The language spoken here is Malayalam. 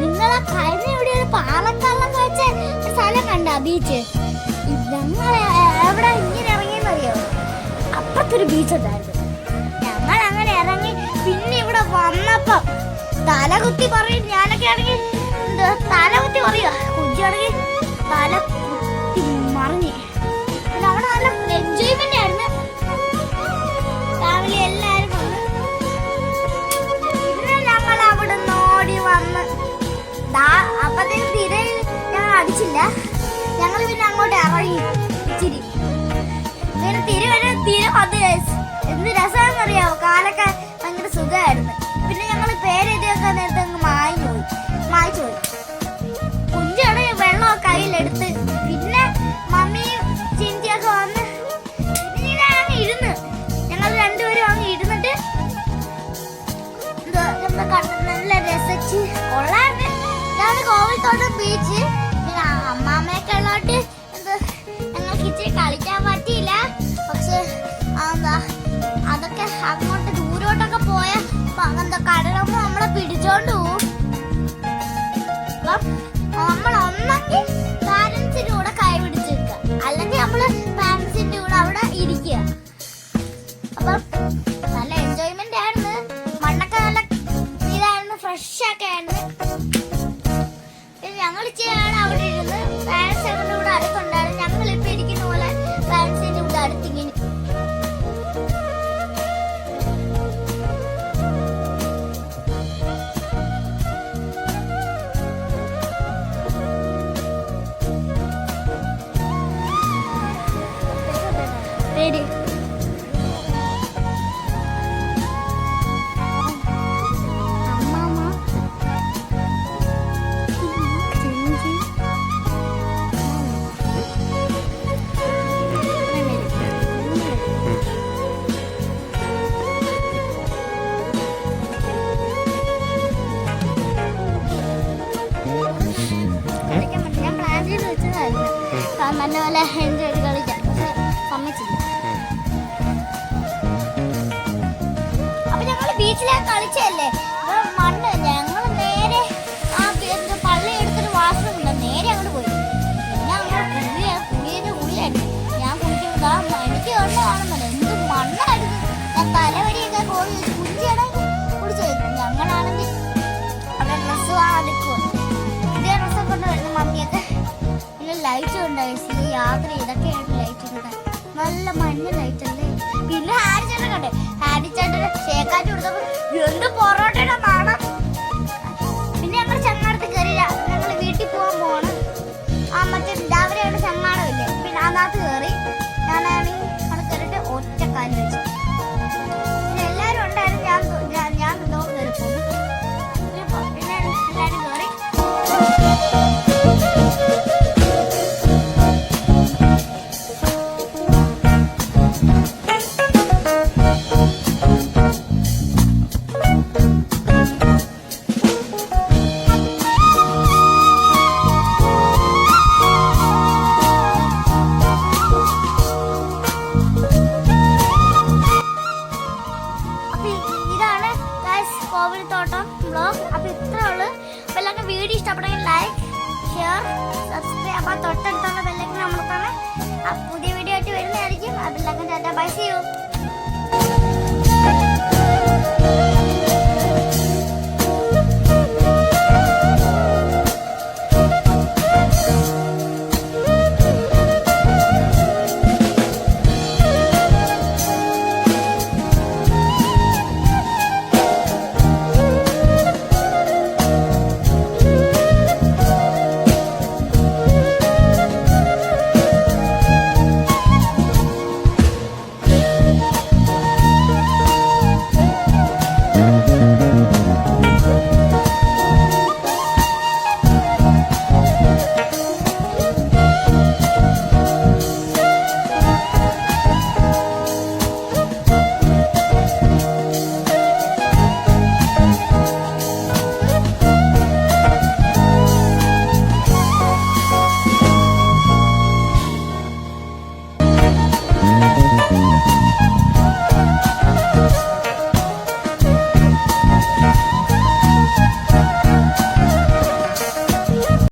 നിങ്ങളെ കഴിഞ്ഞ ഇവിടെ ഒരു വെച്ച സ്ഥലം കണ്ട ബീച്ച് ഞങ്ങൾ എവിടെ ഇങ്ങനെ ഇറങ്ങിയെന്നറിയോ? അപ്പുറത്തൊരു ബീച്ച് ഉണ്ടായിരുന്നു. ഞങ്ങൾ അങ്ങനെ ഇറങ്ങി പിന്നെ ഇവിടെ വന്നപ്പം തലകുത്തി പറയും ഞാനൊക്കെ ആണെങ്കിൽ തലകുത്തി പറയുക കുഞ്ചാണെങ്കിൽ തല കുത്തി മറിഞ്ഞ്. അവിടെ നല്ല എൻജോയ്മെന്റ് അടിച്ചില്ല ഞങ്ങൾ പിന്നെ അങ്ങോട്ട് ഇറങ്ങി ഇച്ചിരി പിന്നെ തിരുവന തീരെ അത് എന്ത് രസമാണെന്നറിയാവോ കാലൊക്കെ ഭയങ്കര സുഖമായിരുന്നു പിന്നെ ഞങ്ങൾ പേരെഴുതിയൊക്കെ നേരത്തെ അങ്ങ് മായി പോയി. മായി പോയി. കുഞ്ചോടെ വെള്ളം കയ്യിലെടുത്ത് പിന്നെ മമ്മിയും ചിന്തിയൊക്കെ വന്ന് പിന്നെ ഞാൻ അങ്ങ് ഇരുന്ന് ഞങ്ങൾ രണ്ടുപേരും അങ്ങ് ഇരുന്നിട്ട് നല്ല രസിച്ച്. കൊള്ളാണ്ട് ഇതാണ് കോവിൽത്തോട്ടം ബീച്ച് ഇച്ചിരി കളിക്കാൻ പറ്റിയില്ല. പക്ഷെ എന്താ അതൊക്കെ അങ്ങോട്ട് ദൂരോട്ടൊക്കെ പോയ എന്താ കടലൊക്കെ നമ്മളെ പിടിച്ചോണ്ട് പോവും. അപ്പം മണ്ണ് നേരെ ആ പള്ളി നേരെ അങ്ങോട്ട് പോയി. എനിക്ക് ഞാൻ തലവരിയൊക്കെ ഞങ്ങളാണെങ്കിൽ ഇതേ ഡ്രസ്സൊക്കെ കൊണ്ട് വരുന്ന മമ്മിയൊക്കെ പിന്നെ ലൈറ്റ് ഉണ്ടായി യാത്ര ഇതൊക്കെയാണ് ലൈറ്റ് ഇവിടെ നല്ല മഞ്ഞ ലൈറ്റ് അല്ലേ? പിന്നെ ഹാരി ചേട്ടൻ കണ്ടേ? ഹാരി ചേട്ടൻ ഷേക്കാറ്റ് കൊടുത്തപ്പോ എന്ത് പൊറോട്ടയുടെ നാണം ഇതാണ് കോവിൽത്തോട്ടം ബ്ലോഗ് അപ്പൊ ഇത്രേ ഉള്ളൂ. അപ്പൊ എല്ലാവർക്കും വീഡിയോ ഇഷ്ടപ്പെട്ടെങ്കിൽ ലൈക്ക് ഷെയർ സബ്സ്ക്രൈബ് അപ്പൊ തൊട്ടടുത്തുള്ള ബെല്ലൈക്കൻ അമർത്തണം ആ പുതിയ വീഡിയോ ആയിട്ട് വരുന്നതായിരിക്കും. അപ്പൊ എല്ലാവർക്കും ബൈ സി